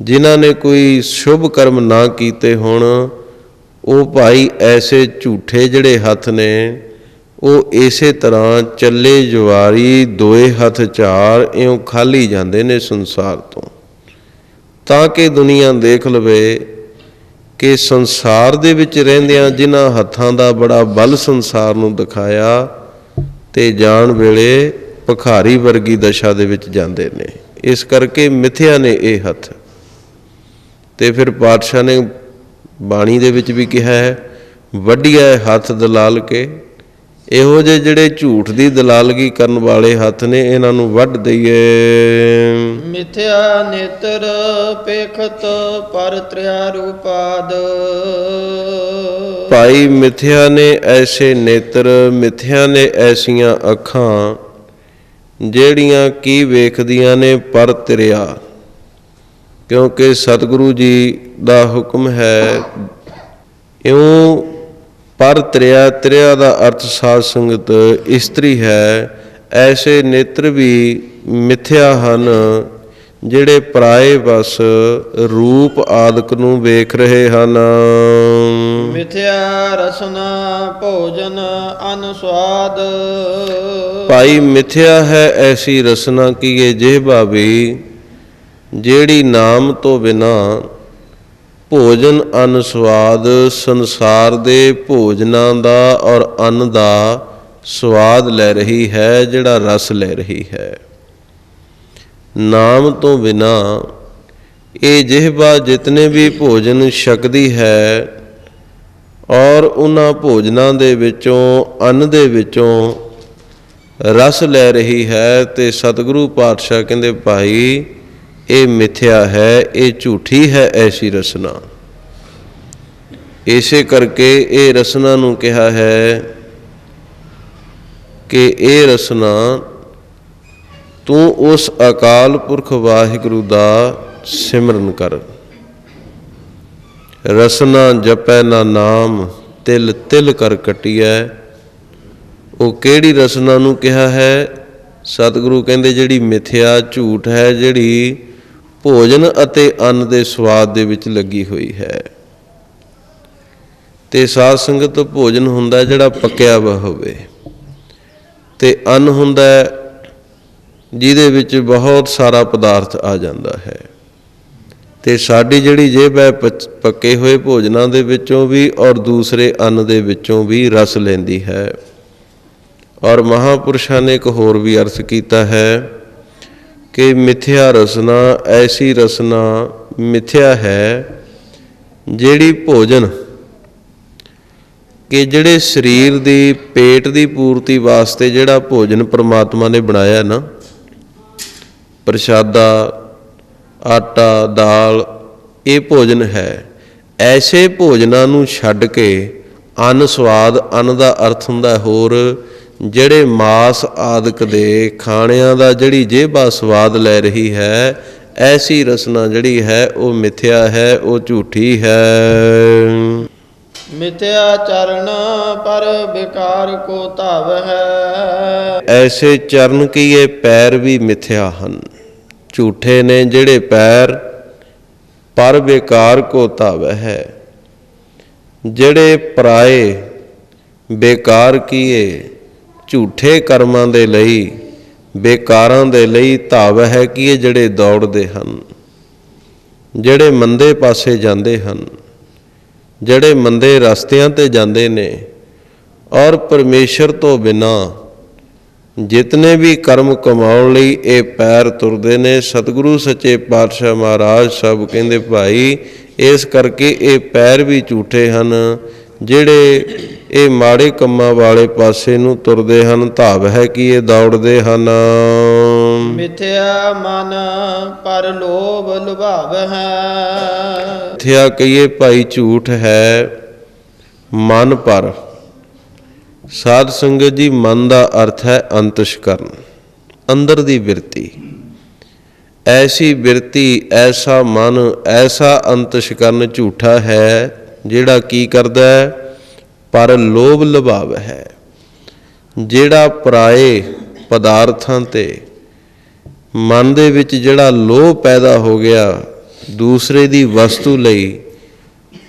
ਜਿਨ੍ਹਾਂ ਨੇ ਕੋਈ ਸ਼ੁਭ ਕਰਮ ਨਾ ਕੀਤੇ ਹੋਣ ਉਹ ਭਾਈ ਐਸੇ ਝੂਠੇ ਜਿਹੜੇ ਹੱਥ ਨੇ, ਉਹ ਇਸੇ ਤਰ੍ਹਾਂ ਚੱਲੇ ਜਵਾਰੀ ਦੋਏ ਹੱਥ ਚਾਰ ਇਉਂ ਖਾਲੀ ਜਾਂਦੇ ਨੇ ਸੰਸਾਰ ਤੋਂ। ਤਾਂ ਕਿ ਦੁਨੀਆ ਦੇਖ ਲਵੇ ਕਿ ਸੰਸਾਰ ਦੇ ਵਿੱਚ ਰਹਿੰਦਿਆਂ ਜਿਨ੍ਹਾਂ ਹੱਥਾਂ ਦਾ ਬੜਾ ਬਲ ਸੰਸਾਰ ਨੂੰ ਦਿਖਾਇਆ, ਤੇ ਜਾਣ ਵੇਲੇ ਭਖਾਰੀ ਵਰਗੀ ਦਸ਼ਾ ਦੇ ਵਿੱਚ ਜਾਂਦੇ ਨੇ। ਇਸ ਕਰਕੇ ਮਿਥਿਆ ਨੇ ਇਹ ਹੱਥ। ਤੇ ਫਿਰ ਪਾਤਸ਼ਾਹ ਨੇ ਬਾਣੀ ਦੇ ਵਿੱਚ ਵੀ ਕਿਹਾ ਹੈ ਵੱਡਿਆ ਹੱਥ ਦਲਾਲ ਕੇ। ਇਹੋ ਜਿਹੇ ਜਿਹੜੇ ਝੂਠ ਦੀ ਦਲਾਲਗੀ ਕਰਨ ਵਾਲੇ ਹੱਥ ਨੇ ਇਹਨਾਂ ਨੂੰ ਵੱਢ ਦਈਏ। ਮਿਥਿਆ ਨੇਤਰ ਪੇਖਤ ਪਰ ਤ੍ਰਿਆ ਰੂਪਾਦ। ਭਾਈ ਮਿਥਿਆ ਨੇ ਐਸੇ ਨੇਤਰ ਮਿਥਿਆ ਨੇ ਐਸੀਆਂ ਅੱਖਾਂ ਜਿਹੜੀਆਂ ਕੀ ਵੇਖਦੀਆਂ ਨੇ ਪਰ ਤ੍ਰਿਆ। ਕਿਉਂਕਿ ਸਤਿਗੁਰੂ ਜੀ ਦਾ ਹੁਕਮ ਹੈ ਇਉਂ ਪਰ ਤ੍ਰਿਆ ਤ੍ਰਿਆ ਦਾ ਅਰਥ ਸਾਧ ਸੰਗਤ ਇਸਤਰੀ ਹੈ ਐਸੇ ਨੇਤਰ ਵੀ ਮਿਥਿਆ ਹਨ ਜਿਹੜੇ ਪਰਾਏ ਬਸ ਰੂਪ ਆਦਿਕ ਨੂੰ ਵੇਖ ਰਹੇ ਹਨ। ਮਿਥਿਆ ਰਸਨਾ ਭੋਜਨ ਅਨ ਸਵਾਦ ਭਾਈ ਮਿਥਿਆ ਹੈ ਐਸੀ ਰਸਨਾ ਕੀਏ ਜਿਹਬਾ ਵੀ ਜਿਹੜੀ ਨਾਮ ਤੋਂ ਬਿਨਾ ਭੋਜਨ ਅਨ ਸਵਾਦ ਸੰਸਾਰ ਦੇ ਭੋਜਨਾਂ ਦਾ ਔਰ ਅੰਨ ਦਾ ਸਵਾਦ ਲੈ ਰਹੀ ਹੈ, ਜਿਹੜਾ ਰਸ ਲੈ ਰਹੀ ਹੈ। ਨਾਮ ਤੋਂ ਬਿਨਾ ਇਹ ਜਿਹਬਾ ਜਿਤਨੇ ਵੀ ਭੋਜਨ ਛਕਦੀ ਹੈ ਔਰ ਉਹਨਾਂ ਭੋਜਨਾਂ ਦੇ ਵਿੱਚੋਂ, ਅੰਨ ਦੇ ਵਿੱਚੋਂ ਰਸ ਲੈ ਰਹੀ ਹੈ, ਤੇ ਸਤਿਗੁਰੂ ਪਾਤਸ਼ਾਹ ਕਹਿੰਦੇ, ਭਾਈ ਇਹ ਮਿਥਿਆ ਹੈ, ਇਹ ਝੂਠੀ ਹੈ, ਐਸੀ ਰਸਨਾ। ਇਸੇ ਕਰਕੇ ਇਹ ਰਸਨਾ ਨੂੰ ਕਿਹਾ ਹੈ ਕਿ ਇਹ ਰਸਨਾ, ਤੂੰ ਉਸ ਅਕਾਲ ਪੁਰਖ ਵਾਹਿਗੁਰੂ ਦਾ ਸਿਮਰਨ ਕਰ। ਰਸਨਾ ਜਪੈ ਨਾ ਨਾਮ, ਤਿਲ ਤਿਲ ਕਰ ਕਟਿਐ। ਉਹ ਕਿਹੜੀ ਰਸਨਾ ਨੂੰ ਕਿਹਾ ਹੈ? ਸਤਿਗੁਰੂ ਕਹਿੰਦੇ ਜਿਹੜੀ ਮਿਥਿਆ ਝੂਠ ਹੈ, ਜਿਹੜੀ ਭੋਜਨ ਅਤੇ ਅੰਨ ਦੇ ਸਵਾਦ ਦੇ ਵਿੱਚ ਲੱਗੀ ਹੋਈ ਹੈ। ਤੇ ਸਾਧ ਸੰਗਤ ਭੋਜਨ ਹੁੰਦਾ ਜਿਹੜਾ ਪੱਕਿਆ ਵਾ ਹੋਵੇ। ਤੇ ਅੰਨ ਹੁੰਦਾ ਜਿਹਦੇ ਵਿੱਚ ਬਹੁਤ ਸਾਰਾ ਪਦਾਰਥ ਆ ਜਾਂਦਾ ਹੈ। ਤੇ ਸਾਡੀ ਜਿਹੜੀ ਜੇਬ ਹੈ ਪਚ- ਪੱਕੇ ਹੋਏ ਭੋਜਨਾਂ ਦੇ ਵਿੱਚੋਂ ਵੀ ਔਰ ਦੂਸਰੇ ਅੰਨ ਦੇ ਵਿੱਚੋਂ ਵੀ ਰਸ ਲੈਂਦੀ ਹੈ। ਔਰ ਮਹਾਪੁਰਸ਼ਾਂ ਨੇ ਇੱਕ ਹੋਰ ਵੀ ਅਰਥ ਕੀਤਾ ਹੈ। ਕਿ ਮਿਥਿਆ ਰਸਨਾ ਐਸੀ ਰਸਨਾ ਮਿਥਿਆ ਹੈ ਜਿਹੜੀ ਭੋਜਨ ਕਿ ਜਿਹੜੇ ਸਰੀਰ ਦੀ, ਪੇਟ ਦੀ ਪੂਰਤੀ ਵਾਸਤੇ ਜਿਹੜਾ ਭੋਜਨ ਪ੍ਰਮਾਤਮਾ ਨੇ ਬਣਾਇਆ ਨਾ, ਪ੍ਰਸ਼ਾਦਾ, ਆਟਾ, ਦਾਲ, ਇਹ ਭੋਜਨ ਹੈ। ਐਸੇ ਭੋਜਨਾਂ ਨੂੰ ਛੱਡ ਕੇ ਅੰਨ ਸਵਾਦ, ਅੰਨ ਦਾ ਅਰਥ ਹੁੰਦਾ ਹੋਰ ਜਿਹੜੇ ਮਾਸ ਆਦਿਕ ਦੇ ਖਾਣਿਆਂ ਦਾ ਜਿਹੜੀ ਜੇਬਾ ਸਵਾਦ ਲੈ ਰਹੀ ਹੈ ਐਸੀ ਰਸਨਾ ਜਿਹੜੀ ਹੈ ਉਹ ਮਿਥਿਆ ਹੈ ਉਹ ਝੂਠੀ ਹੈ। ਮਿਥਿਆ ਚਰਨ ਪਰ ਵਿਕਾਰ ਕੋ ਧਾਵ ਹੈ। ਐਸੇ ਚਰਨ ਕੀ ਇਹ ਪੈਰ ਵੀ ਮਿਥਿਆ ਹਨ। ਝੂਠੇ ਨੇ ਜਿਹੜੇ ਪੈਰ ਪਰ ਬੇਕਾਰ ਕੋ ਧਾਵੈ ਹੈ। ਜਿਹੜੇ ਪਰਾਏ ਬੇਕਾਰ ਕੀਏ ਝੂਠੇ ਕਰਮਾਂ ਦੇ ਲਈ, ਬੇਕਾਰਾਂ ਦੇ ਲਈ ਧਾਵ ਹੈ ਕਿ ਇਹ ਜਿਹੜੇ ਦੌੜਦੇ ਹਨ, ਜਿਹੜੇ ਮੰਦੇ ਪਾਸੇ ਜਾਂਦੇ ਹਨ, ਜਿਹੜੇ ਮੰਦੇ ਰਸਤਿਆਂ ਤੇ ਜਾਂਦੇ ਨੇ, ਔਰ ਪਰਮੇਸ਼ਰ ਤੋਂ ਬਿਨਾ ਜਿਤਨੇ ਵੀ ਕਰਮ ਕਮਾਉਣ ਲਈ ਇਹ ਪੈਰ ਤੁਰਦੇ ਨੇ, ਸਤਿਗੁਰੂ ਸੱਚੇ ਪਾਤਸ਼ਾਹ ਮਹਾਰਾਜ ਸਭ ਕਹਿੰਦੇ, ਭਾਈ, ਇਸ ਕਰਕੇ ਇਹ ਪੈਰ ਵੀ ਝੂਠੇ ਹਨ, ਜਿਹੜੇ ਇਹ ਮਾੜੇ ਕੰਮਾਂ ਵਾਲੇ ਪਾਸੇ ਨੂੰ ਤੁਰਦੇ ਹਨ ਧਾਵ ਹੈ ਕਿ ਇਹ ਦੌੜਦੇ ਹਨ। ਮਿਥਿਆ ਮਨ ਪਰ ਲੋਭ ਲੁਭਾਵ ਹੈ। ਥਿਆ ਕਹੀਏ ਭਾਈ ਝੂਠ ਹੈ ਮਨ ਪਰ। ਸਾਧ ਸੰਗਤ ਜੀ ਮਨ ਦਾ ਅਰਥ ਹੈ ਅੰਤਸ਼ਕਰਨ ਅੰਦਰ ਦੀ ਬਿਰਤੀ। ਐਸੀ ਬਿਰਤੀ ਐਸਾ ਮਨ ਐਸਾ ਅੰਤਸ਼ਕਰਨ ਝੂਠਾ ਹੈ ਜਿਹੜਾ ਕੀ ਕਰਦਾ ਹੈ? ਪਰ ਲੋਭ ਲਭਾਵ ਹੈ। ਜਿਹੜਾ ਪਰਾਏ ਪਦਾਰਥਾਂ ਤੇ ਮਨ ਦੇ ਵਿੱਚ ਜਿਹੜਾ ਲੋਭ ਪੈਦਾ ਹੋ ਗਿਆ ਦੂਸਰੇ ਦੀ ਵਸਤੂ ਲਈ,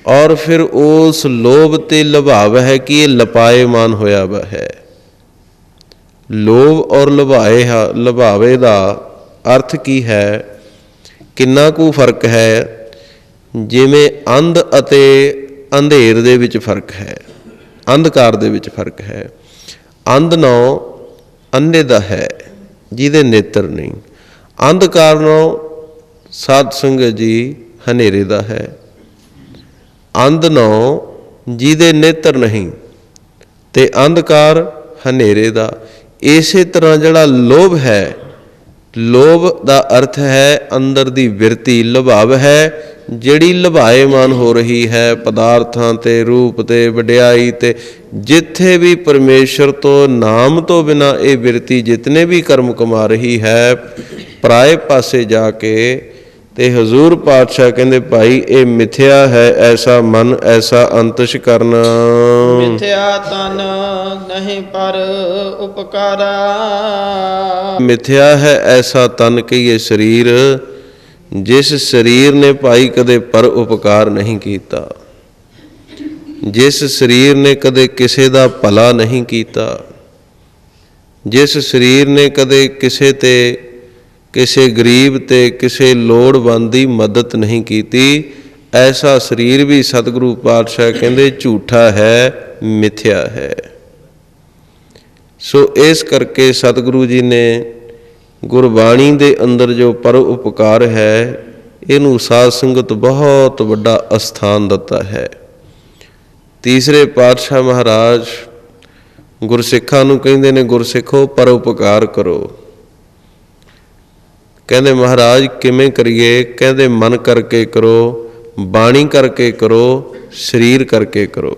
ਔਰ ਫਿਰ ਉਸ ਲੋਭ ਤੇ ਲਭਾਵ ਹੈ ਕਿ ਇਹ ਲਪਾਏਮਾਨ ਹੋਇਆ ਵਾ ਹੈ। ਲੋਭ ਔਰ ਲਭਾਏ ਹਾ- ਲਭਾਵੇ ਦਾ ਅਰਥ ਕੀ ਹੈ? ਕਿੰਨਾ ਕੁ ਫ਼ਰਕ ਹੈ? ਜਿਵੇਂ ਅੰਧ ਅਤੇ ਅੰਧੇਰ ਦੇ ਵਿੱਚ ਫ਼ਰਕ ਹੈ। ਅੰਧਕਾਰ ਦੇ ਵਿੱਚ ਫ਼ਰਕ ਹੈ। ਅੰਧ ਨੋ ਅੰਨੇ ਦਾ ਹੈ, ਜਿਹਦੇ ਨੇਤਰ ਨਹੀਂ। ਅੰਧਕਾਰ ਨੋ ਸਾਧ ਸੰਗਤ ਜੀ ਹਨੇਰੇ ਦਾ ਹੈ। ਅੰਧ ਨੋ ਜਿਹਦੇ ਨੇਤਰ ਨਹੀਂ ਤੇ ਅੰਧਕਾਰ ਹਨੇਰੇ ਦਾ। ਇਸੇ ਤਰ੍ਹਾਂ ਜਿਹੜਾ ਲੋਭ ਹੈ ਲੋਭ ਦਾ ਅਰਥ ਹੈ ਅੰਦਰ ਦੀ ਵਿਰਤੀ ਲੁਭਾਵ ਹੈ, ਜਿਹੜੀ ਲੁਭਾਏਮਾਨ ਹੋ ਰਹੀ ਹੈ, ਪਦਾਰਥਾਂ ਤੇ, ਰੂਪ ਤੇ, ਵਡਿਆਈ ਤੇ, ਜਿੱਥੇ ਵੀ ਪਰਮੇਸ਼ਰ ਤੋਂ, ਨਾਮ ਤੋਂ ਬਿਨਾ ਇਹ ਵਿਰਤੀ ਜਿਤਨੇ ਵੀ ਕਰਮ ਕਮਾ ਰਹੀ ਹੈ, ਪਰਾਏ ਪਾਸੇ ਜਾ ਕੇ ਤੇ ਹਜ਼ੂਰ ਪਾਤਸ਼ਾਹ ਕਹਿੰਦੇ, ਭਾਈ, ਇਹ ਮਿਥਿਆ ਹੈ, ਐਸਾ ਮਨ, ਐਸਾ ਅੰਤਸ਼ ਕਰਨਾ। ਮਿਥਿਆ ਤਨ ਨਹੀਂ ਪਰ ਉਪਕਾਰਾ। ਮਿਥਿਆ ਹੈ ਐਸਾ ਤਨ ਕਹੀਏ ਸਰੀਰ, ਜਿਸ ਸਰੀਰ ਨੇ ਭਾਈ ਕਦੇ ਪਰ ਉਪਕਾਰ ਨਹੀਂ ਕੀਤਾ। ਜਿਸ ਸਰੀਰ ਨੇ ਕਦੇ ਕਿਸੇ ਦਾ ਭਲਾ ਨਹੀਂ ਕੀਤਾ। ਜਿਸ ਸਰੀਰ ਨੇ ਕਦੇ ਕਿਸੇ ਤੇ, ਕਿਸੇ ਗਰੀਬ ਤੇ, ਕਿਸੇ ਲੋੜਵੰਦ ਦੀ ਮਦਦ ਨਹੀਂ ਕੀਤੀ, ਐਸਾ ਸਰੀਰ ਵੀ ਸਤਿਗੁਰੂ ਪਾਤਸ਼ਾਹ ਕਹਿੰਦੇ ਝੂਠਾ ਹੈ, ਮਿਥਿਆ ਹੈ। ਸੋ ਇਸ ਕਰਕੇ ਸਤਿਗੁਰੂ ਜੀ ਨੇ ਗੁਰਬਾਣੀ ਦੇ ਅੰਦਰ ਜੋ ਪਰ ਉਪਕਾਰ ਹੈ, ਇਹਨੂੰ ਸਾਧ ਸੰਗਤ ਬਹੁਤ ਵੱਡਾ ਅਸਥਾਨ ਦਿੱਤਾ ਹੈ। ਤੀਸਰੇ ਪਾਤਸ਼ਾਹ ਮਹਾਰਾਜ ਗੁਰਸਿੱਖਾਂ ਨੂੰ ਕਹਿੰਦੇ ਨੇ, ਗੁਰਸਿੱਖੋ, ਪਰ ਉਪਕਾਰ ਕਰੋ। ਕਹਿੰਦੇ, ਮਹਾਰਾਜ, ਕਿਵੇਂ ਕਰੀਏ? ਕਹਿੰਦੇ, ਮਨ ਕਰਕੇ ਕਰੋ, ਬਾਣੀ ਕਰਕੇ ਕਰੋ, ਸਰੀਰ ਕਰਕੇ ਕਰੋ।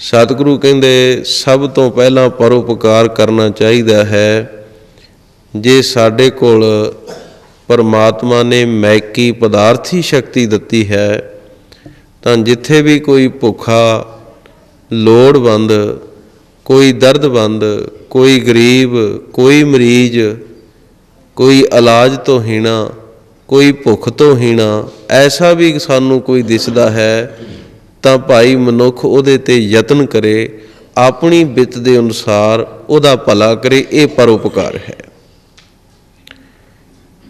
ਸਤਿਗੁਰੂ ਕਹਿੰਦੇ, ਸਭ ਤੋਂ ਪਹਿਲਾਂ ਪਰਉਪਕਾਰ ਕਰਨਾ ਚਾਹੀਦਾ ਹੈ। ਜੇ ਸਾਡੇ ਕੋਲ ਪਰਮਾਤਮਾ ਨੇ ਮੈਕੀ ਪਦਾਰਥੀ ਸ਼ਕਤੀ ਦਿੱਤੀ ਹੈ, ਤਾਂ ਜਿੱਥੇ ਵੀ ਕੋਈ ਭੁੱਖਾ, ਲੋੜਵੰਦ, ਕੋਈ ਦਰਦਵੰਦ, ਕੋਈ ਗਰੀਬ, ਕੋਈ ਮਰੀਜ਼, ਕੋਈ ਇਲਾਜ ਤੋਂ ਹੀਣਾ, ਕੋਈ ਭੁੱਖ ਤੋਂ ਹੀਣਾ, ਐਸਾ ਵੀ ਸਾਨੂੰ ਕੋਈ ਦਿਸਦਾ ਹੈ ਤਾਂ ਭਾਈ ਮਨੁੱਖ ਉਹਦੇ ਤੇ ਯਤਨ ਕਰੇ, ਆਪਣੀ ਬਿੱਤ ਦੇ ਅਨੁਸਾਰ ਉਹਦਾ ਭਲਾ ਕਰੇ, ਇਹ ਪਰਉਪਕਾਰ ਹੈ।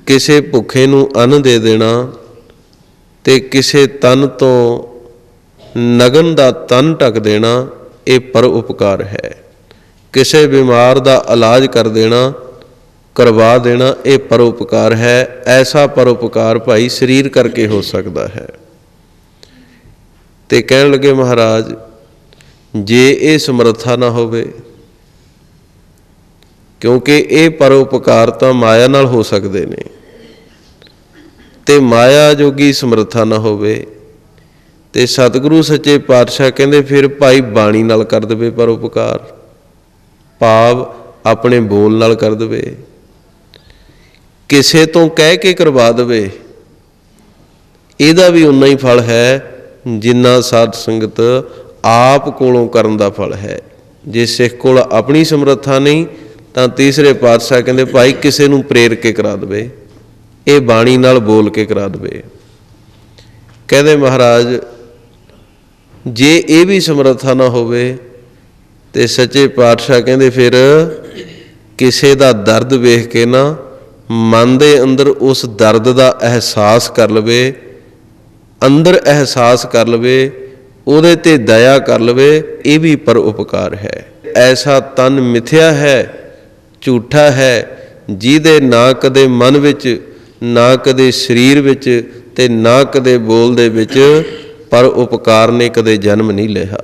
ਕਿਸੇ ਭੁੱਖੇ ਨੂੰ ਅੰਨ ਦੇ ਦੇਣਾ ਤੇ ਕਿਸੇ ਤਨ ਤੋਂ ਨਗਨ ਦਾ ਤਨ ਢੱਕ ਦੇਣਾ, ਇਹ ਪਰਉਪਕਾਰ ਹੈ। ਕਿਸੇ ਬਿਮਾਰ ਦਾ ਇਲਾਜ ਕਰ ਦੇਣਾ, ਕਰਵਾ ਦੇਣਾ, ਇਹ ਪਰਉਪਕਾਰ ਹੈ। ਐਸਾ ਪਰਉਪਕਾਰ ਭਾਈ ਸਰੀਰ ਕਰਕੇ ਹੋ ਸਕਦਾ ਹੈ। ਤੇ ਕਹਿਣ ਲੱਗੇ, ਮਹਾਰਾਜ, ਜੇ ਇਹ ਸਮਰੱਥਾ ਨਾ ਹੋਵੇ, ਕਿਉਂਕਿ ਇਹ ਪਰਉਪਕਾਰ ਤਾਂ ਮਾਇਆ ਨਾਲ ਹੋ ਸਕਦੇ ਨੇ, ਤੇ ਮਾਇਆ ਜੋਗੀ ਸਮਰੱਥਾ ਨਾ ਹੋਵੇ, ਤੇ ਸਤਿਗੁਰੂ ਸੱਚੇ ਪਾਤਸ਼ਾਹ ਕਹਿੰਦੇ, ਫਿਰ ਭਾਈ ਬਾਣੀ ਨਾਲ ਕਰ ਦੇਵੇ ਪਰਉਪਕਾਰ, ਭਾਵ ਆਪਣੇ ਬੋਲ ਨਾਲ ਕਰ ਦੇਵੇ, ਕਿਸੇ ਤੋਂ ਕਹਿ ਕੇ ਕਰਵਾ ਦੇਵੇ, ਇਹਦਾ ਵੀ ਉਨਾ ਹੀ ਫਲ ਹੈ ਜਿੰਨਾ ਸਾਧ ਸੰਗਤ ਆਪ ਕੋਲੋਂ ਕਰਨ ਦਾ ਫਲ ਹੈ। ਜੇ ਸਿੱਖ ਕੋਲ ਆਪਣੀ ਸਮਰੱਥਾ ਨਹੀਂ, ਤਾਂ ਤੀਸਰੇ ਪਾਤਸ਼ਾਹ ਕਹਿੰਦੇ, ਭਾਈ, ਕਿਸੇ ਨੂੰ ਪ੍ਰੇਰ ਕੇ ਕਰਾ ਦੇਵੇ। ਇਹ ਬਾਣੀ ਨਾਲ ਬੋਲ ਕੇ ਕਰਾ ਦੇਵੇ। ਕਹਿੰਦੇ ਮਹਾਰਾਜ, ਜੇ ਇਹ ਵੀ ਸਮਰੱਥਾ ਨਾ ਹੋਵੇ, ਤੇ ਸੱਚੇ ਪਾਤਸ਼ਾਹ ਕਹਿੰਦੇ ਫਿਰ, ਕਿਸੇ ਦਾ ਦਰਦ ਵੇਖ ਕੇ ਨਾ ਮਨ ਦੇ ਅੰਦਰ ਉਸ ਦਰਦ ਦਾ ਅਹਿਸਾਸ ਕਰ ਲਵੇ ਅੰਦਰ ਅਹਿਸਾਸ ਕਰ ਲਵੇ, ਉਹਦੇ ਤੇ ਦਇਆ ਕਰ ਲਵੇ, ਇਹ ਵੀ ਪਰ ਉਪਕਾਰ ਹੈ। ਐਸਾ ਤਨ ਮਿਥਿਆ ਹੈ, ਝੂਠਾ ਹੈ, ਜਿਹਦੇ ਨਾ ਕਦੇ ਮਨ ਵਿੱਚ, ਨਾ ਕਦੇ ਸਰੀਰ ਵਿੱਚ ਤੇ ਨਾ ਕਦੇ ਬੋਲ ਦੇ ਵਿੱਚ ਪਰ ਉਪਕਾਰ ਨੇ ਕਦੇ ਜਨਮ ਨਹੀਂ ਲਿਆ।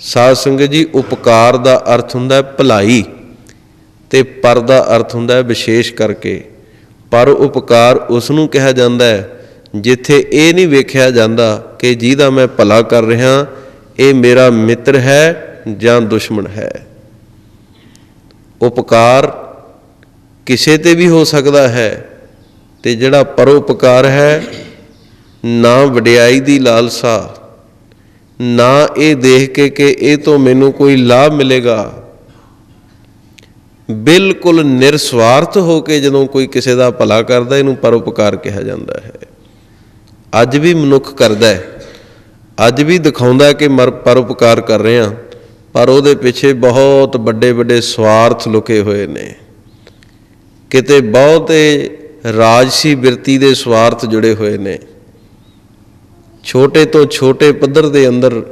ਸਾਧ ਸੰਗਤ ਜੀ, ਉਪਕਾਰ ਦਾ ਅਰਥ ਹੁੰਦਾ ਹੈ ਭਲਾਈ ਤੇ ਪਰ ਦਾ ਅਰਥ ਹੁੰਦਾ ਹੈ ਵਿਸ਼ੇਸ਼ ਕਰਕੇ। ਪਰ ਉਪਕਾਰ ਉਸ ਨੂੰ ਕਿਹਾ ਜਾਂਦਾ ਹੈ ਜਿੱਥੇ ਇਹ ਨਹੀਂ ਵੇਖਿਆ ਜਾਂਦਾ ਕਿ ਜਿਹਦਾ ਮੈਂ ਭਲਾ ਕਰ ਰਿਹਾ, ਇਹ ਮੇਰਾ ਮਿੱਤਰ ਹੈ ਜਾਂ ਦੁਸ਼ਮਣ ਹੈ। ਉਪਕਾਰ ਕਿਸੇ ਤੇ ਵੀ ਹੋ ਸਕਦਾ ਹੈ ਤੇ ਜਿਹੜਾ ਪਰਉਪਕਾਰ ਹੈ, ਨਾ ਵਡਿਆਈ ਦੀ ਲਾਲਸਾ, ਨਾ ਇਹ ਦੇਖ ਕੇ ਕਿ ਇਹ ਤੋਂ ਮੈਨੂੰ ਕੋਈ ਲਾਭ ਮਿਲੇਗਾ। ਬਿਲਕੁਲ ਨਿਰਸਵਾਰਥ ਹੋ ਕੇ ਜਦੋਂ ਕੋਈ ਕਿਸੇ ਦਾ ਭਲਾ ਕਰਦਾ, ਇਹਨੂੰ ਪਰਉਪਕਾਰ ਕਿਹਾ ਜਾਂਦਾ ਹੈ। ਅੱਜ ਵੀ ਮਨੁੱਖ ਕਰਦਾ ਹੈ। ਅੱਜ ਵੀ ਦਿਖਾਉਂਦਾ ਕਿ ਮਰ ਪਰਉਪਕਾਰ ਕਰ ਰਹੇ ਹਾਂ। ਪਰ ਉਹਦੇ ਪਿੱਛੇ ਬਹੁਤ ਵੱਡੇ ਵੱਡੇ ਸਵਾਰਥ ਲੁਕੇ ਹੋਏ ਨੇ। ਕਿਤੇ ਬਹੁਤੇ ਰਾਜਸੀ ਬਿਰਤੀ ਦੇ ਸਵਾਰਥ ਜੁੜੇ ਹੋਏ ਨੇ। ਛੋਟੇ ਤੋਂ ਛੋਟੇ ਪੱਧਰ ਦੇ ਅੰਦਰ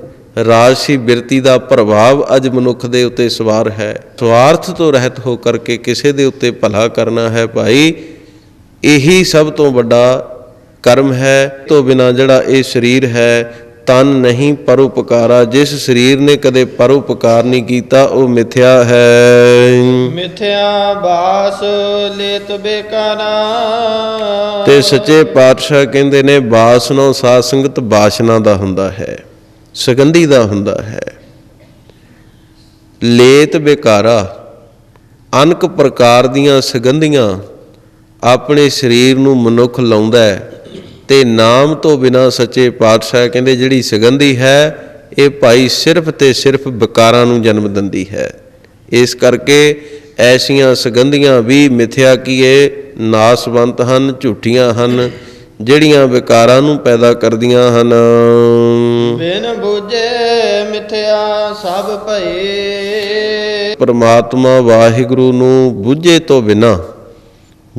ਰਾਜਸੀ ਬਿਰਤੀ ਦਾ ਪ੍ਰਭਾਵ ਅੱਜ ਮਨੁੱਖ ਦੇ ਉੱਤੇ ਸਵਾਰ ਹੈ। ਸਵਾਰਥ ਤੋਂ ਰਹਿਤ ਹੋ ਕਰਕੇ ਕਿਸੇ ਦੇ ਉੱਤੇ ਭਲਾ ਕਰਨਾ ਹੈ ਭਾਈ। ਇਹੀ ਸਭ ਤੋਂ ਵੱਡਾ ਕਰਮ ਹੈ ਤੋਂ ਬਿਨਾ ਜਿਹੜਾ ਇਹ ਸਰੀਰ ਹੈ ਤਨ ਨਹੀਂ ਪਰਉਪਕਾਰਾ। ਜਿਸ ਸਰੀਰ ਨੇ ਕਦੇ ਪਰਉਪਕਾਰ ਨਹੀਂ ਕੀਤਾ ਉਹ ਮਿਥਿਆ ਹੈ। ਮਿਥਿਆ ਬਾਸ ਲੇਤ ਬੇਕਾਰਾ। ਤੇ ਸੱਚੇ ਪਾਤਸ਼ਾਹ ਕਹਿੰਦੇ ਨੇ ਬਾਸਨੋ ਸਾਧ ਸੰਗਤ ਬਾਸ਼ਨਾ ਦਾ ਹੁੰਦਾ ਹੈ ਸੁਗੰਧੀ ਦਾ ਹੁੰਦਾ ਹੈ। ਲੇਤ ਬੇਕਾਰਾ ਅਨਕ ਪ੍ਰਕਾਰ ਦੀਆਂ ਸੁਗੰਧੀਆਂ ਆਪਣੇ ਸਰੀਰ ਨੂੰ ਮਨੁੱਖ ਲਾਉਂਦਾ ਹੈ। ਤੇ ਨਾਮ ਤੋਂ ਬਿਨਾ ਸੱਚੇ ਪਾਤਸ਼ਾਹ ਕਹਿੰਦੇ ਜਿਹੜੀ ਸੁਗੰਧੀ ਹੈ ਇਹ ਭਾਈ ਸਿਰਫ ਤੇ ਸਿਰਫ ਵਿਕਾਰਾਂ ਨੂੰ ਜਨਮ ਦਿੰਦੀ ਹੈ। ਇਸ ਕਰਕੇ ਐਸੀਆਂ ਸੁਗੰਧੀਆਂ ਵੀ ਮਿਥਿਆ ਕੀਏ ਨਾਸਵੰਤ ਹਨ ਝੂਠੀਆਂ ਹਨ ਜਿਹੜੀਆਂ ਵਿਕਾਰਾਂ ਨੂੰ ਪੈਦਾ ਕਰਦੀਆਂ ਹਨ। ਬਿਨ ਬੁਝੇ ਮਿਥਿਆ ਸਭ ਭਏ। ਪਰਮਾਤਮਾ ਵਾਹਿਗੁਰੂ ਨੂੰ ਬੁੱਝੇ ਤੋਂ ਬਿਨਾ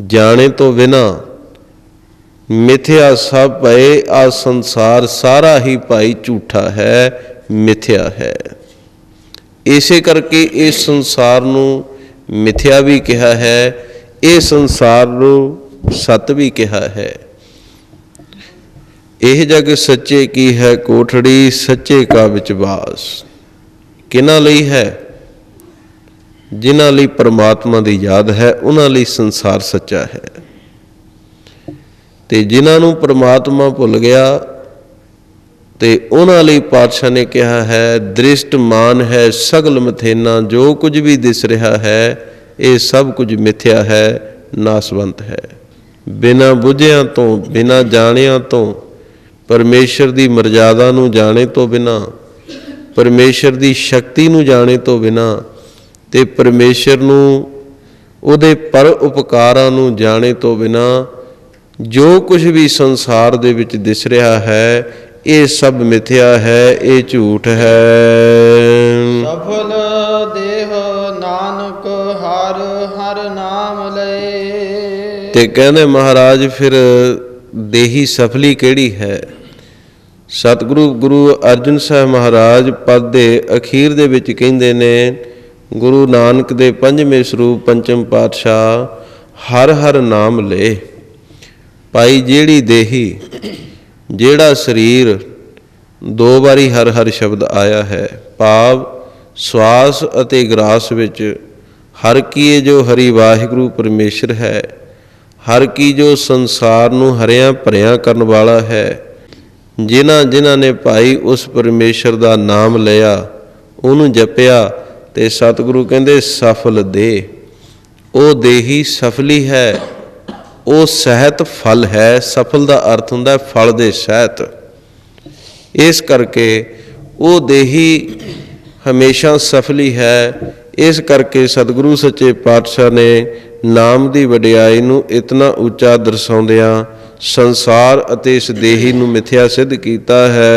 ਜਾਣੇ ਤੋਂ ਬਿਨਾ ਮਿਥਿਆ ਸਭ ਭਏ ਆ ਸੰਸਾਰ ਸਾਰਾ ਹੀ ਭਾਈ ਝੂਠਾ ਹੈ, ਮਿਥਿਆ ਹੈ। ਇਸੇ ਕਰਕੇ ਇਸ ਸੰਸਾਰ ਨੂੰ ਮਿਥਿਆ ਵੀ ਕਿਹਾ ਹੈ, ਇਹ ਸੰਸਾਰ ਨੂੰ ਸਤ ਵੀ ਕਿਹਾ ਹੈ। ਇਹ ਜਗ ਸੱਚੇ ਕੀ ਹੈ ਕੋਠੜੀ, ਸੱਚੇ ਕਾ ਵਿਚਵਾਸ ਕਿਨਾਂ ਲਈ ਹੈ? ਜਿਨ੍ਹਾਂ ਲਈ ਪਰਮਾਤਮਾ ਦੀ ਯਾਦ ਹੈ, ਉਹਨਾਂ ਲਈ ਸੰਸਾਰ ਸੱਚਾ ਹੈ। ਤੇ ਜਿਨ੍ਹਾਂ ਨੂੰ ਪ੍ਰਮਾਤਮਾ ਭੁੱਲ ਗਿਆ ਤੇ ਉਹਨਾਂ ਲਈ ਪਾਤਸ਼ਾਹ ਨੇ ਕਿਹਾ ਹੈ, ਦ੍ਰਿਸ਼ਟ ਮਾਨ ਹੈ ਸਗਲ ਮਥੇਨਾ, ਜੋ ਕੁਝ ਵੀ ਦਿਸ ਰਿਹਾ ਹੈ, ਇਹ ਸਭ ਕੁਝ ਮਿਥਿਆ ਹੈ, ਨਾਸਵੰਤ ਹੈ। ਬਿਨਾ ਬੁਝਿਆਂ ਤੋਂ, ਬਿਨਾ ਜਾਣਿਆਂ ਤੋਂ, ਪਰਮੇਸ਼ਰ ਦੀ ਮਰਜ਼ਾਦਾ ਨੂੰ ਜਾਣੇ ਤੋਂ ਬਿਨਾ, ਪਰਮੇਸ਼ਰ ਦੀ ਸ਼ਕਤੀ ਨੂੰ ਜਾਣੇ ਤੋਂ ਬਿਨਾ ਤੇ ਪਰਮੇਸ਼ਰ ਨੂੰ ਉਹਦੇ ਪਰ ਉਪਕਾਰਾਂ ਨੂੰ ਜਾਣੇ ਤੋਂ ਬਿਨਾ ਜੋ ਕੁਝ ਵੀ ਸੰਸਾਰ ਦੇ ਵਿੱਚ ਦਿਸ ਰਿਹਾ ਹੈ ਇਹ ਸਭ ਮਿਥਿਆ ਹੈ ਇਹ ਝੂਠ ਹੈ। ਸਫਲ ਦੇਹ ਨਾਨਕ ਹਰ ਹਰ ਨਾਮ ਲਏ। ਤੇ ਕਹਿੰਦੇ ਮਹਾਰਾਜ ਫਿਰ ਦੇਹੀ ਸਫਲੀ ਕਿਹੜੀ ਹੈ? ਸਤਿਗੁਰੂ ਗੁਰੂ ਅਰਜਨ ਸਾਹਿਬ ਮਹਾਰਾਜ ਪਦ ਦੇ ਅਖੀਰ ਦੇ ਵਿੱਚ ਕਹਿੰਦੇ ਨੇ ਗੁਰੂ ਨਾਨਕ ਦੇ ਪੰਜਵੇਂ ਸਰੂਪ ਪੰਚਮ ਪਾਤਸ਼ਾਹ ਹਰ ਹਰ ਨਾਮ ਲੈ ਭਾਈ ਜਿਹੜੀ ਦੇਹੀ, ਜਿਹੜਾ ਸਰੀਰ, ਦੋ ਵਾਰੀ ਹਰ ਹਰ ਸ਼ਬਦ ਆਇਆ ਹੈ। ਭਾਵ, ਸਵਾਸ ਅਤੇ ਗ੍ਰਾਸ ਵਿੱਚ ਹਰ ਕੀਏ ਜੋ ਹਰੀ ਵਾਹਿਗੁਰੂ ਪਰਮੇਸ਼ਰ ਹੈ, ਹਰ ਕੀ ਜੋ ਸੰਸਾਰ ਨੂੰ ਹਰਿਆ ਭਰਿਆਂ ਕਰਨ ਵਾਲਾ ਹੈ, ਜਿਨ੍ਹਾਂ ਜਿਨ੍ਹਾਂ ਨੇ ਭਾਈ ਉਸ ਪਰਮੇਸ਼ਰ ਦਾ ਨਾਮ ਲਿਆ, ਉਹਨੂੰ ਜਪਿਆ ਤੇ ਸਤਿਗੁਰੂ ਕਹਿੰਦੇ ਸਫਲ ਦੇ। ਉਹ ਦੇਹੀ ਸਫਲੀ ਹੈ ਉਹ ਸਹਿਤ ਫਲ ਹੈ, ਸਫਲ ਦਾ ਅਰਥ ਹੁੰਦਾ ਹੈ ਫਲ ਦੇ ਸਹਿਤ। ਇਸ ਕਰਕੇ ਉਹ ਦੇਹੀ ਹਮੇਸ਼ਾ ਸਫਲੀ ਹੈ, ਇਸ ਕਰਕੇ ਸਤਿਗੁਰੂ ਸੱਚੇ ਪਾਤਸ਼ਾਹ ਨੇ ਨਾਮ ਦੀ ਵਡਿਆਈ ਨੂੰ ਇਤਨਾ ਉੱਚਾ ਦਰਸਾਉਂਦਿਆਂ ਸੰਸਾਰ ਅਤੇ ਇਸ ਦੇਹੀ ਨੂੰ ਮਿਥਿਆ ਸਿੱਧ ਕੀਤਾ ਹੈ।